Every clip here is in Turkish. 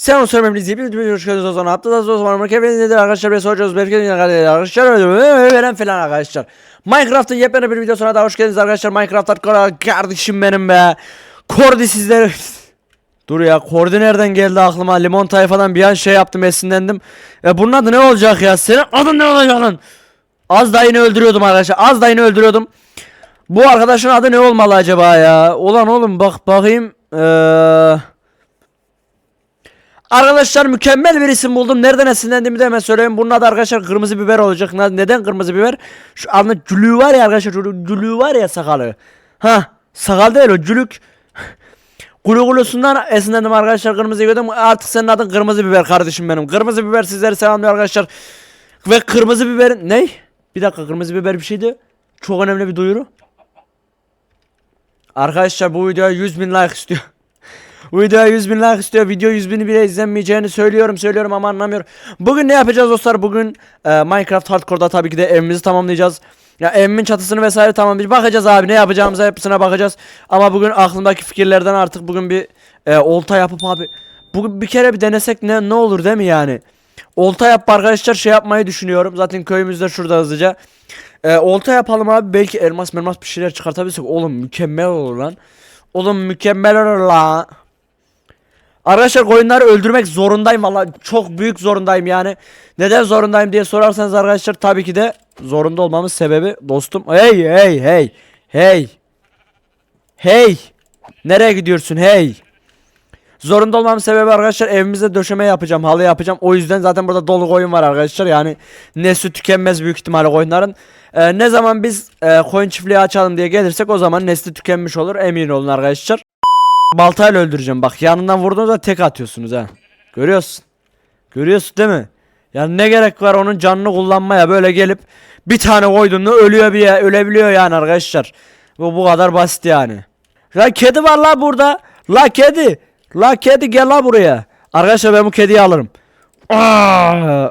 Selam izleyip bir video hoş geldiniz. O zaman haftada o zaman hepiniz nedir arkadaşlar? Ben soracağız. Belki de arkadaşlar veren falan arkadaşlar. Minecraft'ın yepyeni bir videosuna da hoş geldiniz arkadaşlar. Minecraft arkadaşlar kardeşim benim be. Kordi sizlere Dur ya Kordi nereden geldi aklıma? Limon tayfadan bir an şey yaptım esinlendim. Ya bunun adı ne olacak ya? Senin adın ne olacak lan? Az da yine öldürüyordum arkadaşlar. Az da yine öldürüyordum. Bu arkadaşın adı ne olmalı acaba ya? Ulan oğlum bak bakayım Eee Arkadaşlar mükemmel bir isim buldum. Nereden esinlendiğimi de hemen söyleyeyim. Bunun adı arkadaşlar kırmızı biber olacak. Neden kırmızı biber? Şu alnı cülüğü var ya arkadaşlar. Cülüğü var ya sakalı. Ha sakal değil o cülük. Gulu gulusundan esinlendim arkadaşlar. Kırmızı gördüm. Artık senin adın kırmızı biber kardeşim benim. Kırmızı biber sizleri selamlıyor arkadaşlar. Ve kırmızı biber ne? Bir dakika kırmızı biber bir şeydi. Çok önemli bir duyuru. Arkadaşlar bu videoya 100 bin like istiyor. Bu videoya 100 bin like istiyor. Video 100 bini bile izlenmeyeceğini söylüyorum söylüyorum ama anlamıyorum. Bugün ne yapacağız dostlar? Bugün e, Minecraft Hardcore'da tabii ki de evimizi tamamlayacağız. Ya evimin çatısını vesaire tamamlayacağız. Bakacağız abi ne yapacağımıza hepsine bakacağız. Ama bugün aklımdaki fikirlerden artık bugün bir e, olta yapıp abi. Bugün bir kere bir denesek ne ne olur değil mi yani? Olta yap arkadaşlar şey yapmayı düşünüyorum. Zaten köyümüzde şurada hızlıca. E, olta yapalım abi. Belki elmas elmas bir şeyler çıkartabilirsek. Oğlum mükemmel olur lan. Oğlum mükemmel olur lan. Arkadaşlar koyunları öldürmek zorundayım valla çok büyük zorundayım yani. Neden zorundayım diye sorarsanız arkadaşlar tabii ki de zorunda olmamın sebebi dostum. Hey hey hey hey. Hey. Nereye gidiyorsun hey? Zorunda olmamın sebebi arkadaşlar evimizde döşeme yapacağım, halı yapacağım. O yüzden zaten burada dolu koyun var arkadaşlar. Yani nesli tükenmez büyük ihtimalle koyunların. Ee, ne zaman biz e, koyun çiftliği açalım diye gelirsek o zaman nesli tükenmiş olur emin olun arkadaşlar. Baltayla öldüreceğim bak yanından vurduğunuzda tek atıyorsunuz ha. Görüyorsun. Görüyorsun değil mi? Yani ne gerek var onun canını kullanmaya böyle gelip bir tane koyduğunda ölüyor bir ya ölebiliyor yani arkadaşlar. Bu bu kadar basit yani. La kedi var la burada. La kedi. La kedi gel la buraya. Arkadaşlar ben bu kediyi alırım.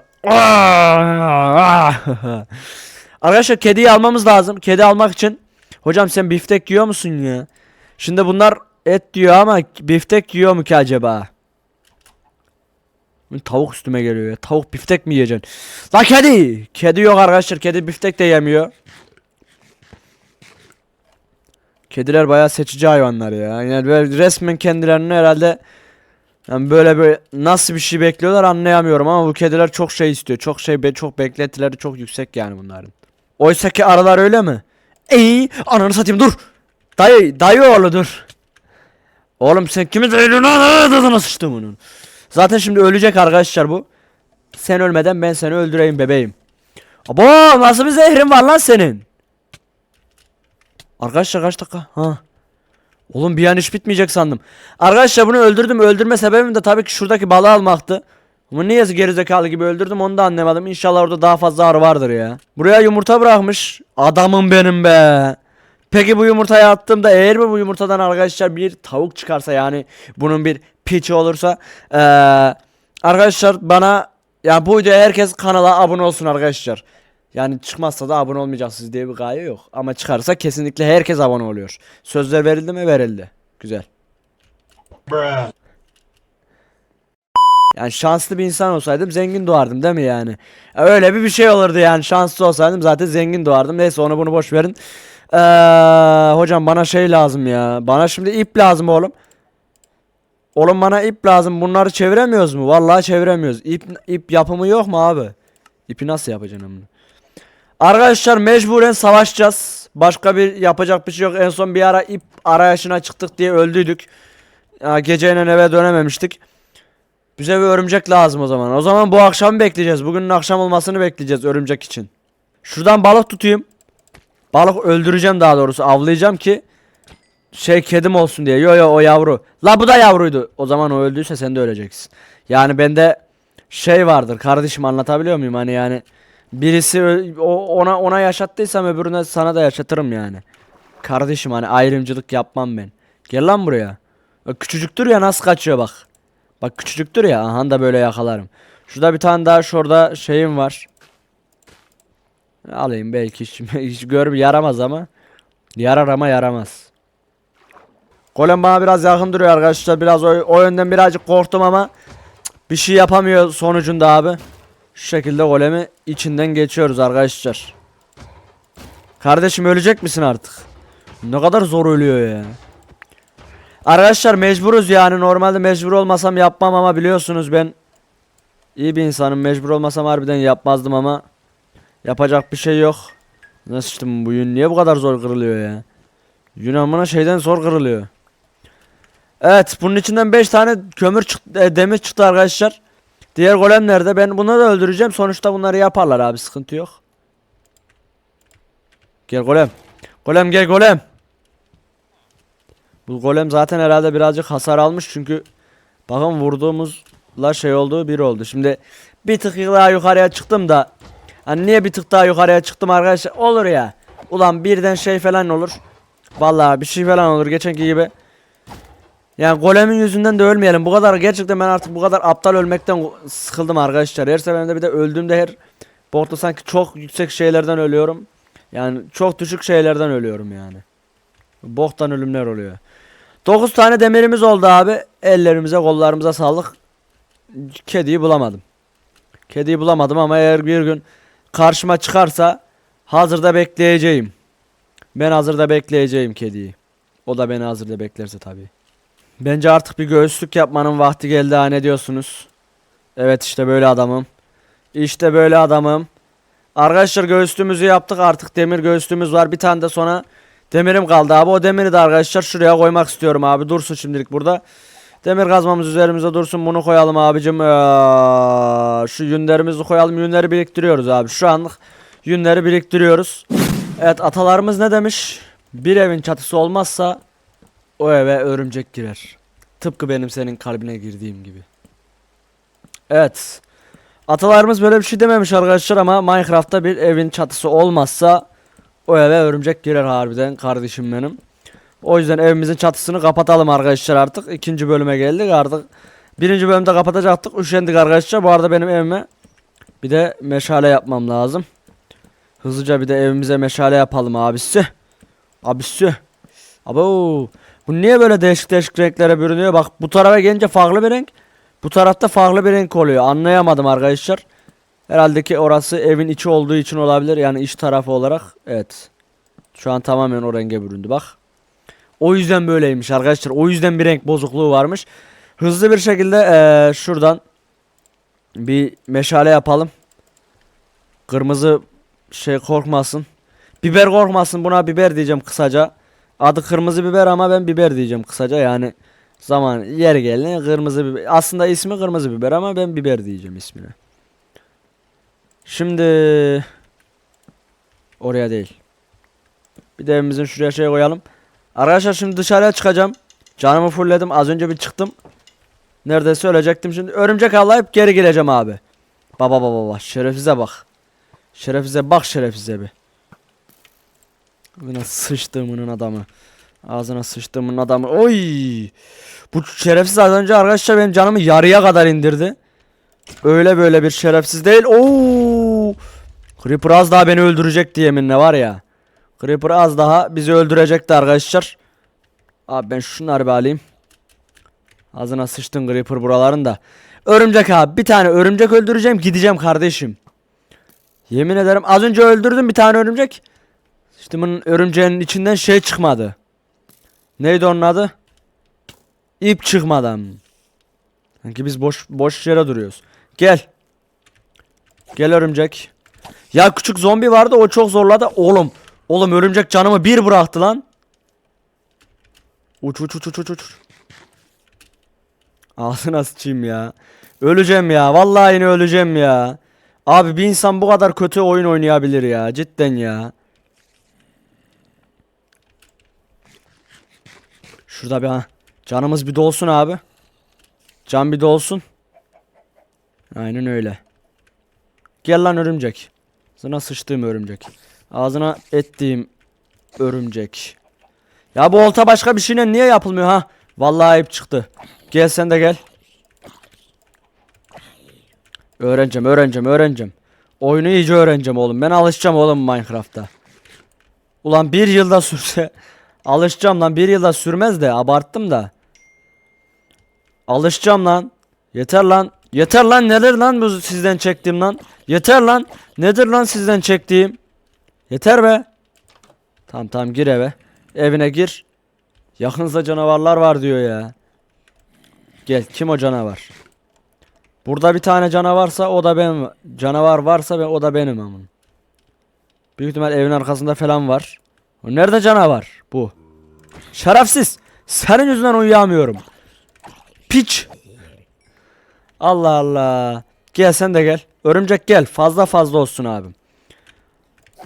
Arkadaşlar kediyi almamız lazım. Kedi almak için. Hocam sen biftek yiyor musun ya? Şimdi bunlar et diyor ama biftek yiyor mu ki acaba? Tavuk üstüme geliyor ya. Tavuk biftek mi yiyeceksin? La kedi! Kedi yok arkadaşlar. Kedi biftek de yemiyor. Kediler bayağı seçici hayvanlar ya. Yani böyle resmen kendilerini herhalde yani böyle böyle nasıl bir şey bekliyorlar anlayamıyorum ama bu kediler çok şey istiyor. Çok şey be çok beklentileri çok yüksek yani bunların. Oysa ki aralar öyle mi? Ey ananı satayım dur. Dayı dayı oğlu dur. Oğlum sen kimi dayılıyorsun lan? Adına sıçtım onun. Zaten şimdi ölecek arkadaşlar bu. Sen ölmeden ben seni öldüreyim bebeğim. Abo nasıl bir zehrin var lan senin? Arkadaşlar kaç dakika? Ha. Oğlum bir an iş bitmeyecek sandım. Arkadaşlar bunu öldürdüm. Öldürme sebebim de tabii ki şuradaki balığı almaktı. Ama niye gerizekalı gibi öldürdüm onu da anlamadım. İnşallah orada daha fazla arı vardır ya. Buraya yumurta bırakmış. Adamım benim be. Peki bu yumurtayı attığımda eğer bu yumurtadan arkadaşlar bir tavuk çıkarsa yani bunun bir piçi olursa eee, arkadaşlar bana ya bu videoya herkes kanala abone olsun arkadaşlar. Yani çıkmazsa da abone olmayacaksınız diye bir gaye yok. Ama çıkarsa kesinlikle herkes abone oluyor. Sözler verildi mi? Verildi. Güzel. Yani şanslı bir insan olsaydım zengin doğardım değil mi yani? Öyle bir bir şey olurdu yani şanslı olsaydım zaten zengin doğardım. Neyse onu bunu boş verin. Ee, hocam bana şey lazım ya. Bana şimdi ip lazım oğlum. Oğlum bana ip lazım. Bunları çeviremiyoruz mu? Vallahi çeviremiyoruz. İp, ip yapımı yok mu abi? İpi nasıl yapacaksın bunu? Arkadaşlar mecburen savaşacağız. Başka bir yapacak bir şey yok. En son bir ara ip arayışına çıktık diye öldüydük. Ya, geceyle eve dönememiştik. Bize bir örümcek lazım o zaman. O zaman bu akşam bekleyeceğiz. Bugünün akşam olmasını bekleyeceğiz örümcek için. Şuradan balık tutayım. Balık öldüreceğim daha doğrusu. Avlayacağım ki şey kedim olsun diye. Yo yo o yavru. La bu da yavruydu. O zaman o öldüyse sen de öleceksin. Yani bende şey vardır kardeşim anlatabiliyor muyum? Hani yani birisi ona ona yaşattıysam öbürüne sana da yaşatırım yani. Kardeşim hani ayrımcılık yapmam ben. Gel lan buraya. Küçücüktür ya nasıl kaçıyor bak. Bak küçücüktür ya aha da böyle yakalarım. Şurada bir tane daha şurada şeyim var. Alayım belki hiç, hiç gör yaramaz ama. Yarar ama yaramaz. Golem bana biraz yakın duruyor arkadaşlar. Biraz o, o yönden birazcık korktum ama bir şey yapamıyor sonucunda abi. Şu şekilde golemi içinden geçiyoruz arkadaşlar. Kardeşim ölecek misin artık? Ne kadar zor ölüyor ya. Arkadaşlar mecburuz yani normalde mecbur olmasam yapmam ama biliyorsunuz ben iyi bir insanım mecbur olmasam harbiden yapmazdım ama yapacak bir şey yok. Nasıl işte bu yün niye bu kadar zor kırılıyor ya? Yün amına şeyden zor kırılıyor. Evet bunun içinden 5 tane kömür çıktı, e, demir çıktı arkadaşlar. Diğer golem nerede? Ben bunları da öldüreceğim. Sonuçta bunları yaparlar abi sıkıntı yok. Gel golem. Golem gel golem. Bu golem zaten herhalde birazcık hasar almış çünkü bakın vurduğumuzla şey oldu bir oldu. Şimdi bir tık daha yukarıya çıktım da hani niye bir tık daha yukarıya çıktım arkadaşlar olur ya. Ulan birden şey falan olur. Vallahi bir şey falan olur geçenki gibi. Yani golemin yüzünden de ölmeyelim. Bu kadar gerçekten ben artık bu kadar aptal ölmekten sıkıldım arkadaşlar. Her seferinde bir de öldüğümde her botta sanki çok yüksek şeylerden ölüyorum. Yani çok düşük şeylerden ölüyorum yani. Boktan ölümler oluyor. 9 tane demirimiz oldu abi. Ellerimize kollarımıza sağlık. Kediyi bulamadım. Kediyi bulamadım ama eğer bir gün karşıma çıkarsa hazırda bekleyeceğim. Ben hazırda bekleyeceğim kediyi. O da beni hazırda beklerse tabii. Bence artık bir göğüslük yapmanın vakti geldi ha ne diyorsunuz? Evet işte böyle adamım. İşte böyle adamım. Arkadaşlar göğüslüğümüzü yaptık artık demir göğüslüğümüz var. Bir tane de sonra demirim kaldı abi. O demiri de arkadaşlar şuraya koymak istiyorum abi. Dursun şimdilik burada. Demir kazmamız üzerimize dursun. Bunu koyalım abicim. Ee, şu yünlerimizi koyalım. Yünleri biriktiriyoruz abi. Şu anlık yünleri biriktiriyoruz. Evet atalarımız ne demiş? Bir evin çatısı olmazsa o eve örümcek girer. Tıpkı benim senin kalbine girdiğim gibi. Evet. Atalarımız böyle bir şey dememiş arkadaşlar ama Minecraft'ta bir evin çatısı olmazsa o eve örümcek girer harbiden kardeşim benim. O yüzden evimizin çatısını kapatalım arkadaşlar artık. İkinci bölüme geldik artık. Birinci bölümde kapatacaktık. Üşendik arkadaşlar. Bu arada benim evime bir de meşale yapmam lazım. Hızlıca bir de evimize meşale yapalım abisi. Abisi. Abo. Bu niye böyle değişik değişik renklere bürünüyor? Bak bu tarafa gelince farklı bir renk. Bu tarafta farklı bir renk oluyor. Anlayamadım arkadaşlar. Herhalde ki orası evin içi olduğu için olabilir. Yani iç tarafı olarak. Evet. Şu an tamamen o renge büründü bak. O yüzden böyleymiş arkadaşlar. O yüzden bir renk bozukluğu varmış. Hızlı bir şekilde eee, şuradan bir meşale yapalım. Kırmızı şey korkmasın. Biber korkmasın buna biber diyeceğim kısaca. Adı kırmızı biber ama ben biber diyeceğim kısaca yani zaman yer gelene kırmızı biber. Aslında ismi kırmızı biber ama ben biber diyeceğim ismine. Şimdi oraya değil. Bir de evimizin şuraya şey koyalım. Arkadaşlar şimdi dışarıya çıkacağım. Canımı fullledim. Az önce bir çıktım. Neredeyse ölecektim şimdi. Örümcek avlayıp geri geleceğim abi. Baba baba baba. Şerefize bak. Şerefize bak şerefize bir. Ağzına sıçtığımın adamı. Ağzına sıçtığımın adamı. Oy! Bu şerefsiz az önce arkadaşlar benim canımı yarıya kadar indirdi. Öyle böyle bir şerefsiz değil. Oo! Creeper az daha beni öldürecekti yeminle var ya. Creeper az daha bizi öldürecekti arkadaşlar. Abi ben şunları bir alayım. Ağzına sıçtın Creeper buraların da. Örümcek abi bir tane örümcek öldüreceğim gideceğim kardeşim. Yemin ederim az önce öldürdüm bir tane örümcek. İşte bunun örümceğin içinden şey çıkmadı. Neydi onun adı? İp çıkmadan. Sanki biz boş boş yere duruyoruz. Gel. Gel örümcek. Ya küçük zombi vardı o çok zorladı. Oğlum. Oğlum örümcek canımı bir bıraktı lan. Uç uç uç uç uç uç. Ağzına sıçayım ya. Öleceğim ya. Vallahi yine öleceğim ya. Abi bir insan bu kadar kötü oyun oynayabilir ya. Cidden ya. Şurada bir ha. Canımız bir dolsun abi. Can bir dolsun. Aynen öyle. Gel lan örümcek. Ağzına sıçtığım örümcek. Ağzına ettiğim örümcek. Ya bu olta başka bir şeyle niye yapılmıyor ha? Vallahi ayıp çıktı. Gel sen de gel. Öğreneceğim, öğreneceğim, öğreneceğim. Oyunu iyice öğreneceğim oğlum. Ben alışacağım oğlum Minecraft'ta. Ulan bir yılda sürse alışacağım lan. Bir yılda sürmez de abarttım da. Alışacağım lan. Yeter lan. Yeter lan nedir lan bu sizden çektiğim lan? Yeter lan. Nedir lan sizden çektiğim? Yeter be. Tamam tamam gir eve. Evine gir. Yakınızda canavarlar var diyor ya. Gel kim o canavar? Burada bir tane canavarsa o da benim. Canavar varsa ve o da benim amın. Büyük ihtimal evin arkasında falan var. Nerede canavar? Bu. Şerefsiz. Senin yüzünden uyuyamıyorum. Piç. Allah Allah. Gel sen de gel. Örümcek gel. Fazla fazla olsun abim.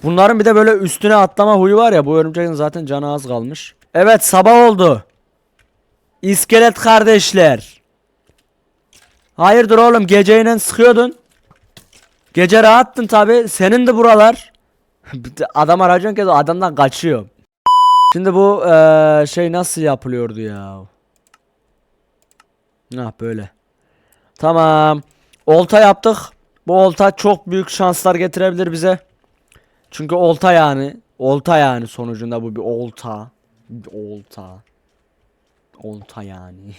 Bunların bir de böyle üstüne atlama huyu var ya. Bu örümceğin zaten canı az kalmış. Evet sabah oldu. İskelet kardeşler. Hayırdır oğlum geceyle sıkıyordun. Gece rahattın tabi. Senin de buralar. Adam arayacak ki adamdan kaçıyor. Şimdi bu eee, şey nasıl yapılıyordu ya? Ah böyle. Tamam. Olta yaptık. Bu olta çok büyük şanslar getirebilir bize. Çünkü olta yani. Olta yani sonucunda bu bir olta. Olta. Olta yani.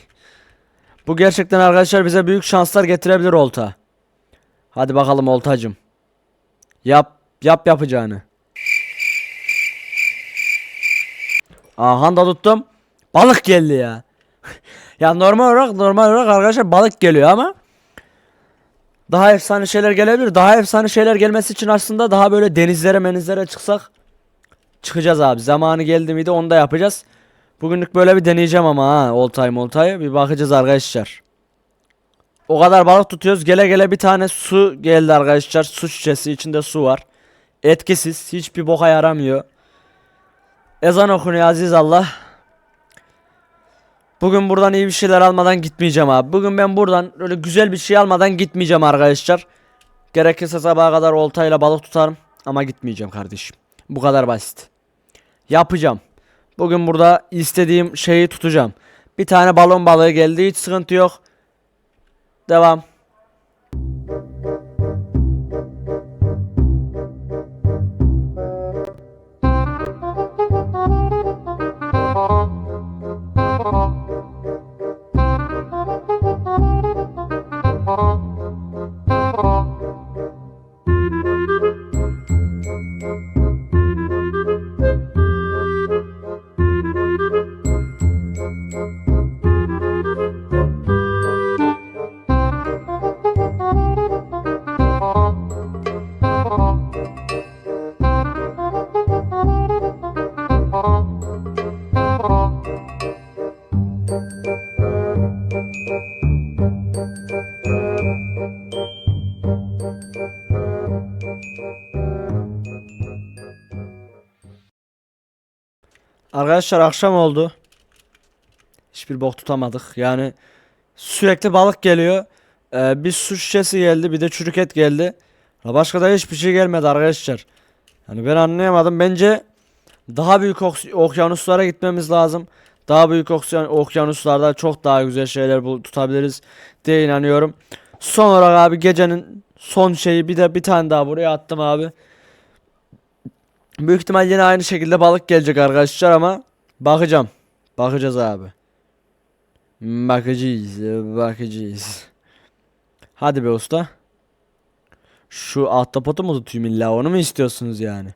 Bu gerçekten arkadaşlar bize büyük şanslar getirebilir olta. Hadi bakalım oltacım. Yap yap yapacağını. Aha da tuttum. Balık geldi ya. ya normal olarak normal olarak arkadaşlar balık geliyor ama daha efsane şeyler gelebilir. Daha efsane şeyler gelmesi için aslında daha böyle denizlere menizlere çıksak çıkacağız abi. Zamanı geldi miydi onu da yapacağız. Bugünlük böyle bir deneyeceğim ama ha oltay moltay bir bakacağız arkadaşlar. O kadar balık tutuyoruz. Gele gele bir tane su geldi arkadaşlar. Su şişesi içinde su var. Etkisiz. Hiçbir boka yaramıyor. Ezan okunuyor aziz Allah. Bugün buradan iyi bir şeyler almadan gitmeyeceğim abi. Bugün ben buradan öyle güzel bir şey almadan gitmeyeceğim arkadaşlar. Gerekirse sabaha kadar oltayla balık tutarım. Ama gitmeyeceğim kardeşim. Bu kadar basit. Yapacağım. Bugün burada istediğim şeyi tutacağım. Bir tane balon balığı geldi. Hiç sıkıntı yok. Devam. Bye. Arkadaşlar akşam oldu. Hiçbir bok tutamadık. Yani sürekli balık geliyor. Ee, bir su şişesi geldi, bir de çürük et geldi. Başka da hiçbir şey gelmedi arkadaşlar. Yani ben anlayamadım. Bence daha büyük okyanuslara gitmemiz lazım. Daha büyük okyanuslarda çok daha güzel şeyler tutabiliriz diye inanıyorum. Son olarak abi gecenin son şeyi bir de bir tane daha buraya attım abi. Büyük ihtimal yine aynı şekilde balık gelecek arkadaşlar ama bakacağım. Bakacağız abi. Bakacağız, bakacağız. Hadi be usta. Şu ahtapotu mu tutayım illa onu mu istiyorsunuz yani?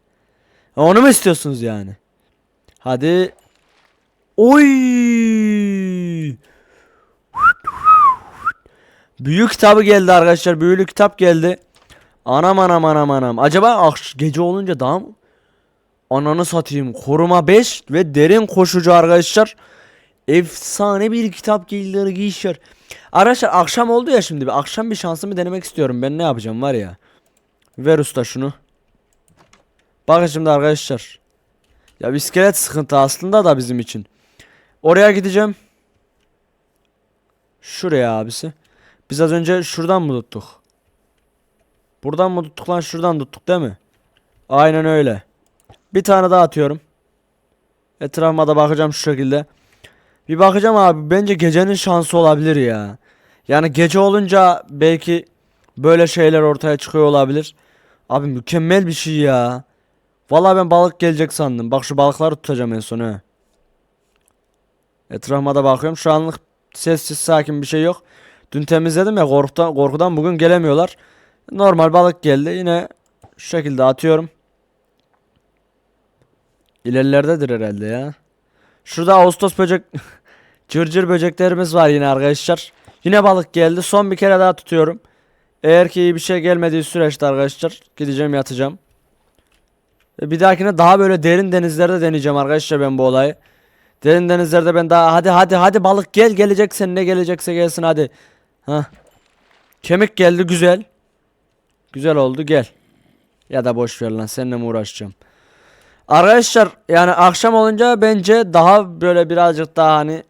Onu mu istiyorsunuz yani? Hadi. Oy! Büyük kitabı geldi arkadaşlar. Büyülü kitap geldi. Anam anam anam anam. Acaba akş- gece olunca daha mı? Ananı satayım. Koruma 5 ve derin koşucu arkadaşlar. Efsane bir kitap geldi arkadaşlar. Arkadaşlar akşam oldu ya şimdi. Akşam bir şansımı denemek istiyorum. Ben ne yapacağım var ya. Ver usta şunu. Bakın şimdi arkadaşlar. Ya iskelet sıkıntı aslında da bizim için. Oraya gideceğim. Şuraya abisi. Biz az önce şuradan mı tuttuk? Buradan mı tuttuk lan şuradan tuttuk değil mi? Aynen öyle. Bir tane daha atıyorum. Etrafıma da bakacağım şu şekilde. Bir bakacağım abi. Bence gecenin şansı olabilir ya. Yani gece olunca belki böyle şeyler ortaya çıkıyor olabilir. Abi mükemmel bir şey ya. Vallahi ben balık gelecek sandım. Bak şu balıkları tutacağım en son he. Etrafıma da bakıyorum. Şu anlık sessiz sakin bir şey yok. Dün temizledim ya korkudan, korkudan bugün gelemiyorlar. Normal balık geldi. Yine şu şekilde atıyorum. İlerilerdedir herhalde ya. Şurada Ağustos böcek cırcır böceklerimiz var yine arkadaşlar. Yine balık geldi. Son bir kere daha tutuyorum. Eğer ki iyi bir şey gelmediği süreçte arkadaşlar gideceğim yatacağım. Ve bir dahakine daha böyle derin denizlerde deneyeceğim arkadaşlar ben bu olayı. Derin denizlerde ben daha hadi hadi hadi balık gel geleceksen ne gelecekse gelsin hadi. Hah. Kemik geldi güzel. Güzel oldu gel. Ya da boş ver lan seninle mi uğraşacağım. Arkadaşlar yani akşam olunca bence daha böyle birazcık daha hani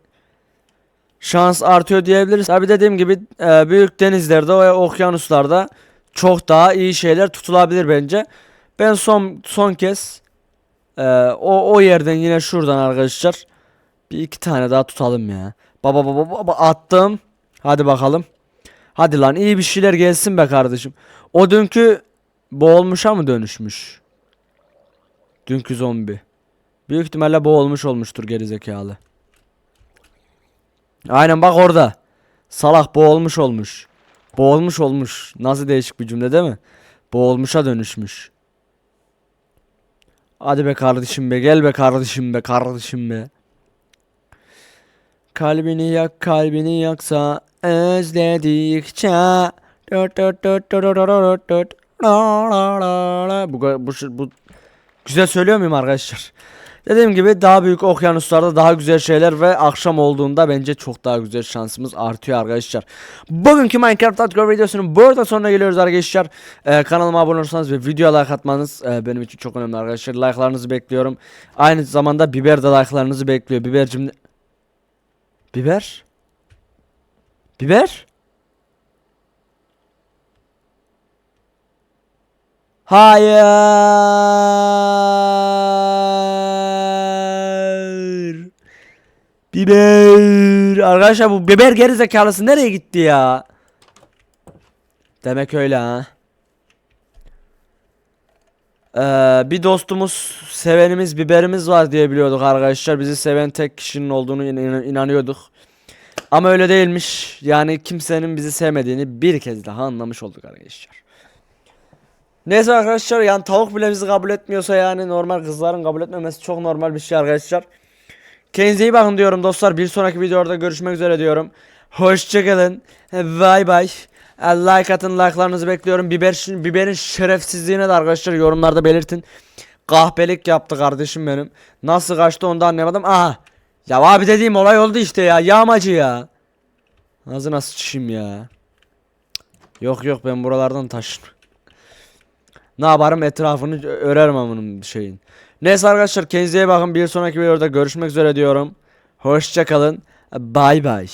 şans artıyor diyebiliriz. Tabi dediğim gibi e, büyük denizlerde ve okyanuslarda çok daha iyi şeyler tutulabilir bence. Ben son son kez e, o o yerden yine şuradan arkadaşlar bir iki tane daha tutalım ya. Baba baba baba attım. Hadi bakalım. Hadi lan iyi bir şeyler gelsin be kardeşim. O dünkü boğulmuşa mı dönüşmüş? Dünkü zombi. Büyük ihtimalle boğulmuş olmuştur gerizekalı. Aynen bak orada. Salak boğulmuş olmuş. Boğulmuş olmuş. Nasıl değişik bir cümle değil mi? Boğulmuşa dönüşmüş. Hadi be kardeşim be gel be kardeşim be kardeşim be. Kalbini yak kalbini yaksa özledikçe bu, bu, bu güzel söylüyor muyum arkadaşlar? Dediğim gibi daha büyük okyanuslarda daha güzel şeyler ve akşam olduğunda bence çok daha güzel şansımız artıyor arkadaşlar. Bugünkü Minecraft Hardcore videosunun burada sonuna geliyoruz arkadaşlar. Ee, kanalıma abone olursanız ve video like atmanız e, benim için çok önemli arkadaşlar. Like'larınızı bekliyorum. Aynı zamanda biber de like'larınızı bekliyor. Bibercim Biber? Biber? Hayır. Biber. Arkadaşlar bu biber geri zekalısı nereye gitti ya? Demek öyle ha. Ee, bir dostumuz, sevenimiz, biberimiz var diye biliyorduk arkadaşlar. Bizi seven tek kişinin olduğunu inan- inanıyorduk. Ama öyle değilmiş. Yani kimsenin bizi sevmediğini bir kez daha anlamış olduk arkadaşlar. Neyse arkadaşlar yani tavuk bile bizi kabul etmiyorsa yani normal kızların kabul etmemesi çok normal bir şey arkadaşlar. Kendinize iyi bakın diyorum dostlar. Bir sonraki videoda görüşmek üzere diyorum. Hoşçakalın. Bye bye. Like atın like'larınızı bekliyorum. Biber, biberin şerefsizliğine de arkadaşlar yorumlarda belirtin. Kahpelik yaptı kardeşim benim. Nasıl kaçtı onu da anlayamadım. Aha. Ya abi dediğim olay oldu işte ya. Yağmacı ya. Ağzına sıçayım ya. Yok yok ben buralardan taşın. Ne yaparım etrafını örerim amının şeyin. Neyse arkadaşlar kendinize iyi bakın. Bir sonraki videoda görüşmek üzere diyorum. Hoşçakalın. Bay bay.